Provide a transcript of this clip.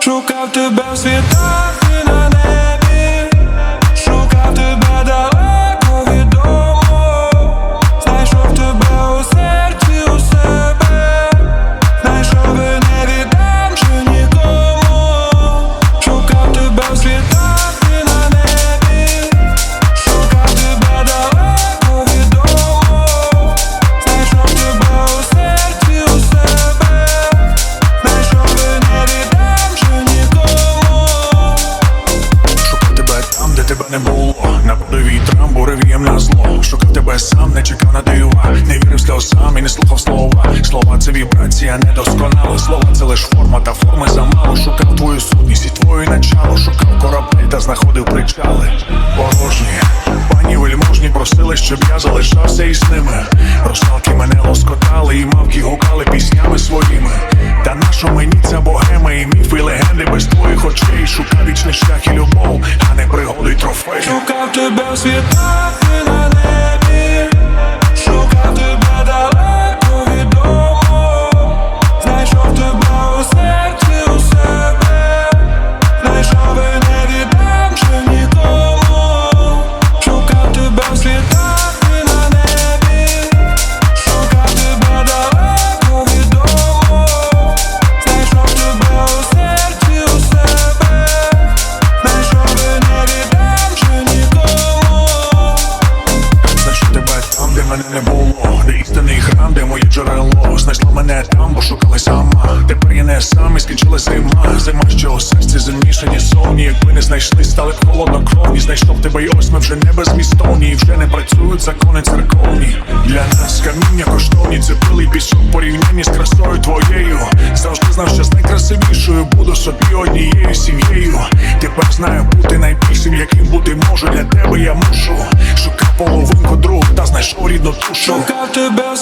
Шукав тебе в світах не було. На подовій трамбу, в'єм на зло. Шукав тебе сам, не чекав на дива. Не вірив сльозам і не слухав слова. Слова це вібрація недосконала. Слова це лиш форма, та форми замало. Шукав твою сутність і твоє начало. Шукав корабель та знаходив причали. Порожні, пані вельможні просили, щоб я залишався із ними. Тебе в моє джерело. Знайшла мене там, бо шукала сама. Тепер я не сам і скінчила зима. Зима, що у серці замішані соні. Якби не знайшли, стали б холоднокровні. Знайшов тебе, і ось ми вже не безмістовні. І вже не працюють закони церковні. Для нас каміння коштовні, це пилий пісок порівнянні з красою твоєю. Завжди знав, що з найкрасивішою буду собі однією сім'єю. Тепер знаю бути найбільшим, яким бути можу. Для тебе я мушу. Шукав половинку другу та знайшов рідну душу. Шукав тебе в